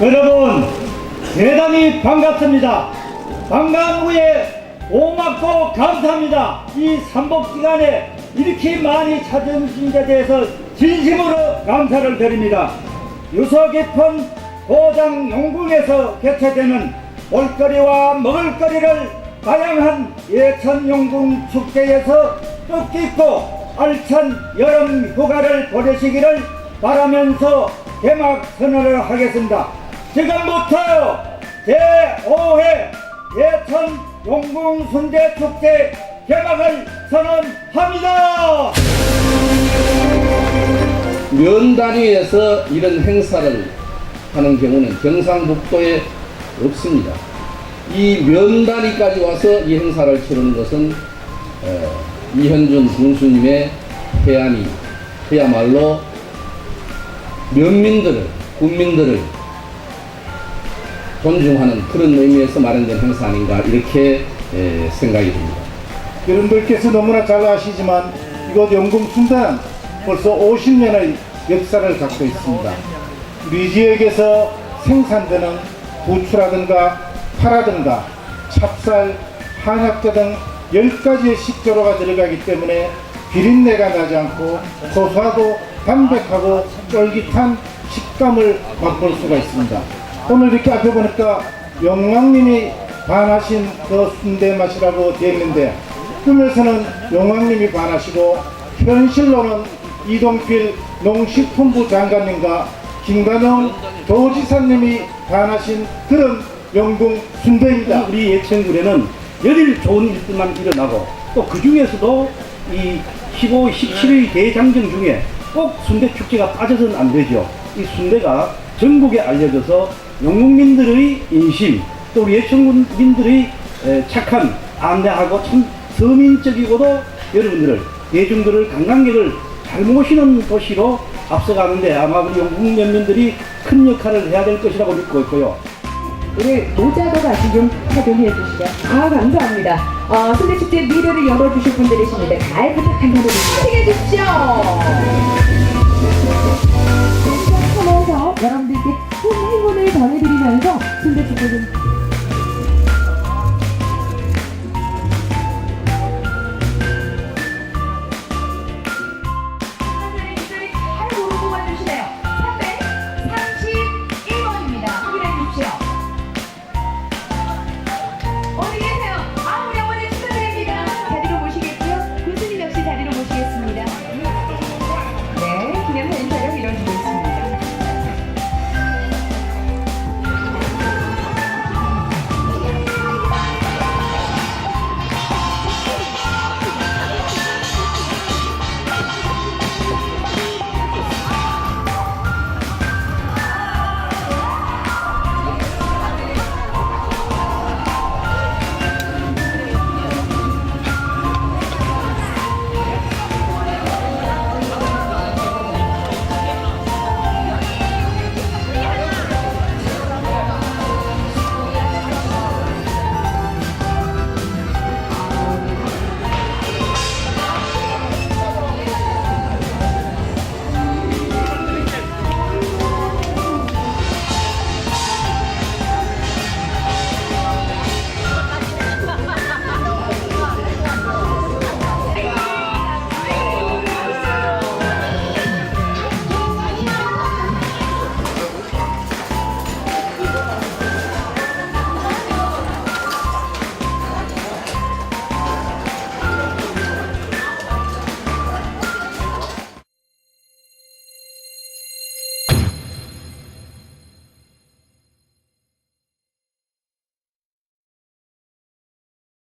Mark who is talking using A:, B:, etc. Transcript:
A: 여러분 대단히 반갑습니다. 반가운 후에 고맙고 감사합니다. 이 삼복 기간에 이렇게 많이 찾아주신 데 대해서 진심으로 감사를 드립니다. 유서 깊은 도장 용궁에서 개최되는 볼거리와 먹을거리를 다양한 예천 용궁 축제에서 뜻깊고 알찬 여름 휴가를 보내시기를 바라면서 개막 선언을 하겠습니다. 지금부터 제5회 예천 용궁 순대 축제 개막을 선언합니다.
B: 면 단위에서 이런 행사를 하는 경우는 경상북도에 없습니다. 이 면 단위까지 와서 이 행사를 치르는 것은 에, 이현준 군수님의 해안이 그야말로 면민들을 국민들을 존중하는 그런 의미에서 마련된 행사 아닌가 이렇게 에, 생각이 듭니다.
C: 여러분들께서 너무나 잘 아시지만 이곳 영궁 순단 벌써 50년의 역사를 갖고 있습니다. 우리 지역에서 생산되는 부추라든가 파라든가 찹쌀, 한약재 등 10가지의 식재료가 들어가기 때문에 비린내가 나지 않고 고소하고 담백하고 쫄깃한 식감을 맛볼 수가 있습니다. 오늘 이렇게 앞에 보니까 영왕님이 반하신 그 순대 맛이라고 되어 있는데 꿈에서는 영왕님이 반하시고 현실로는 이동필 농식품부 장관님과 김관영 도지사님이 반하신 그런 영궁 순대입니다.
A: 우리 예천군에는 열일 좋은 일들만 일어나고 또 그 중에서도 이 15, 17의 대장정 중에 꼭 순대 축제가 빠져서는 안 되죠. 이 순대가 전국에 알려져서 영국민들의 인심 또 우리 예천군민들의 에, 착한 안내하고 참 서민적이고도 여러분들을 대중들을 관광객을 잘 모시는 도시로 앞서가는데 아마 우리 영국 면민들이 큰 역할을 해야 될 것이라고 믿고 있고요.
D: 우리 모자도 같이 좀 착용해 주시죠. 아, 감사합니다. 어, 순대 축제 미래를 열어주실 분들이십니다. 잘 부탁한다는 힘내게 주십시오.